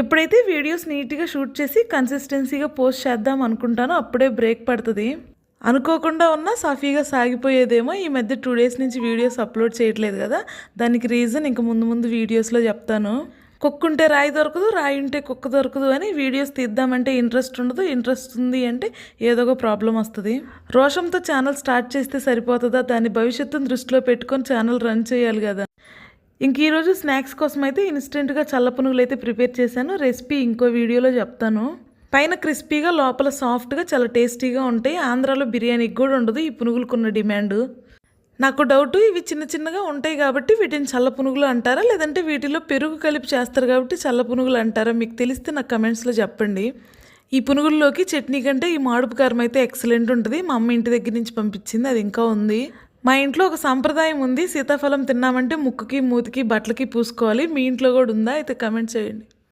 ఎప్పుడైతే వీడియోస్ నీట్గా షూట్ చేసి కన్సిస్టెన్సీగా పోస్ట్ చేద్దాం అనుకుంటానో అప్పుడే బ్రేక్ పడుతుంది. అనుకోకుండా ఉన్నా సాఫీగా సాగిపోయేదేమో ఈ మధ్య టూ డేస్ నుంచి వీడియోస్ అప్లోడ్ చేయట్లేదు కదా. దానికి రీజన్ ఇంక ముందు ముందు వీడియోస్లో చెప్తాను. కుక్క ఉంటే రాయి దొరకదు రాయి ఉంటే కుక్క దొరకదు అని వీడియోస్ తీద్దామంటే ఇంట్రెస్ట్ ఉండదు ఇంట్రెస్ట్ ఉంది అంటే ఏదో ఒక ప్రాబ్లం వస్తుంది. రోషంతో ఛానల్ స్టార్ట్ చేస్తే సరిపోతుందా? దాని భవిష్యత్తును దృష్టిలో పెట్టుకొని ఛానల్ రన్ చేయాలి కదా. ఇంక ఈరోజు స్నాక్స్ కోసం అయితే ఇన్స్టెంట్గా చల్ల పునుగులు అయితే ప్రిపేర్ చేశాను. రెసిపీ ఇంకో వీడియోలో చెప్తాను. పైన క్రిస్పీగా లోపల సాఫ్ట్గా చాలా టేస్టీగా ఉంటాయి. ఆంధ్రాలో బిర్యానీకి కూడా ఉండదు ఈ పునుగులకున్న డిమాండ్. నాకు డౌట్ ఇవి చిన్న చిన్నగా ఉంటాయి కాబట్టి వీటిని చల్ల పునుగులు అంటారా? లేదంటే వీటిలో పెరుగు కలిపి చేస్తారు కాబట్టి చల్ల పునుగులు అంటారా? మీకు తెలిస్తే నాకు కమెంట్స్లో చెప్పండి. ఈ పునుగుల్లోకి చట్నీ కంటే ఈ మాడుపు కారం అయితే ఎక్సలెంట్ ఉంటుంది. మా అమ్మ ఇంటి దగ్గర నుంచి పంపించింది అది ఇంకా ఉంది. మా ఇంట్లో ఒక సాంప్రదాయం ఉంది సీతాఫలం తిన్నామంటే ముక్కుకి మూతికి బట్టలకి పూసుకోవాలి. మీ ఇంట్లో కూడా ఉందా? అయితే కమెంట్ చేయండి.